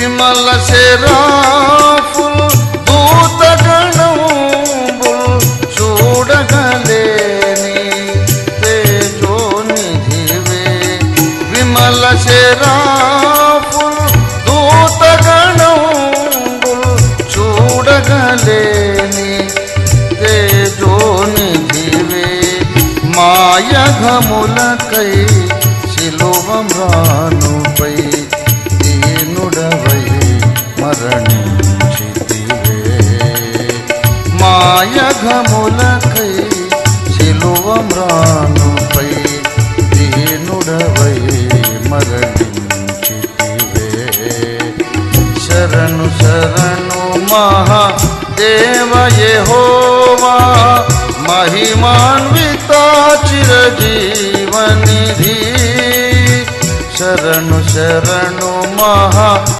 విమల శరాఫుల్ దూతగణంబుల్ చూడగలేని తేజోనిధివే. విమల శరాఫుల్ దూతగణంబుల్ చూడగలేని తేజోనిధివే. మాయఘములకై శిలువమ్రానుపై మాయఘములకై శిలువమ్రానుపై దీనుడవై మరణించితివే. శరణు శరణు మహా దేవ యెహోవా మహిమాన్విత చిరజీవనిధి. శరణు శరణు మహా